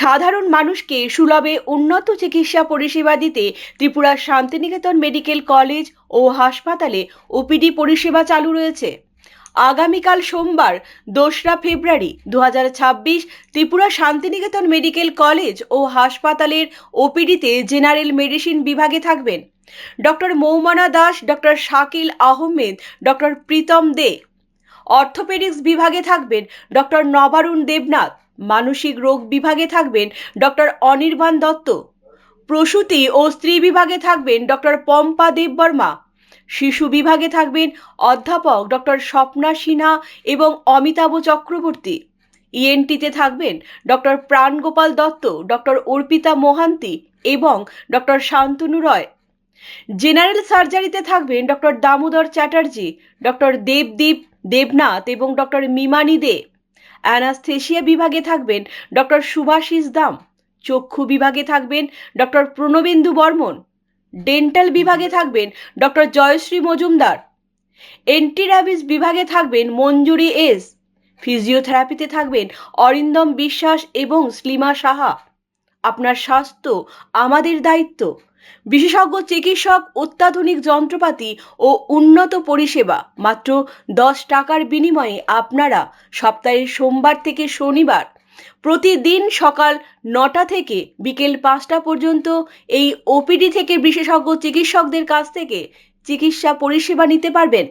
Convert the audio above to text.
সাধারণ মানুষকে সুলভে উন্নত চিকিৎসা পরিষেবা দিতে ত্রিপুরার শান্তিনিকেতন মেডিকেল কলেজ ও হাসপাতালে ওপিডি পরিষেবা চালু রয়েছে। আগামীকাল সোমবার, দোসরা ফেব্রুয়ারি দু ত্রিপুরা শান্তিনিকেতন মেডিকেল কলেজ ও হাসপাতালের ওপিডিতে জেনারেল মেডিসিন বিভাগে থাকবেন। Doctor Moumana Das doctor Shakil Ahmed doctor Pritam De. Orthopaedics বিভাগে থাকবেন ডক্টর নবারুণ দেবনাথ। মানসিক রোগ বিভাগে থাকবেন ডক্টর অনির্বাণ দত্ত। প্রসূতি ও স্ত্রী বিভাগে থাকবেন ডক্টর পম্পা দেববর্মা। শিশু বিভাগে থাকবেন অধ্যাপক ডক্টর স্বপ্না সিনহা এবং অমিতাভ চক্রবর্তী। ইএনটিতে থাকবেন ডক্টর প্রাণগোপাল দত্ত, ডক্টর অর্পিতা মোহান্তি এবং ডক্টর শান্তনু রয়। জেনারেল সার্জারিতে থাকবেন ডক্টর দামোদর চ্যাটার্জি, ডক্টর দেবদীপ দেবনাথ এবং ডক্টর মিমানি দে। অ্যানাস্থেশিয়া বিভাগে থাকবেন ডক্টর সুভাষিস দাম, চক্ষু বিভাগে থাকবেন ডক্টর প্রণবেন্দু বর্মন, ডেন্টাল বিভাগে থাকবেন ডক্টর জয়শ্রী মজুমদার, এন্টিরাবিস বিভাগে থাকবেন মঞ্জুরি এস, ফিজিওথেরাপিতে থাকবেন অরিন্দম বিশ্বাস এবং স্লিমা সাহা। আপনার স্বাস্থ্য আমাদের দায়িত্ব। বিশেষজ্ঞ, চিকিৎসক, অত্যাধুনিক যন্ত্রপাতি ও উন্নত পরিষেবা। মাত্র দশ টাকার বিনিময়ে আপনারা সপ্তাহের সোমবার থেকে শনিবার প্রতিদিন সকাল নটা থেকে বিকেল পাঁচটা পর্যন্ত এই ওপিডি থেকে বিশেষজ্ঞ, চিকিৎসকদের কাছ থেকে চিকিৎসা পরিষেবা নিতে পারবেন।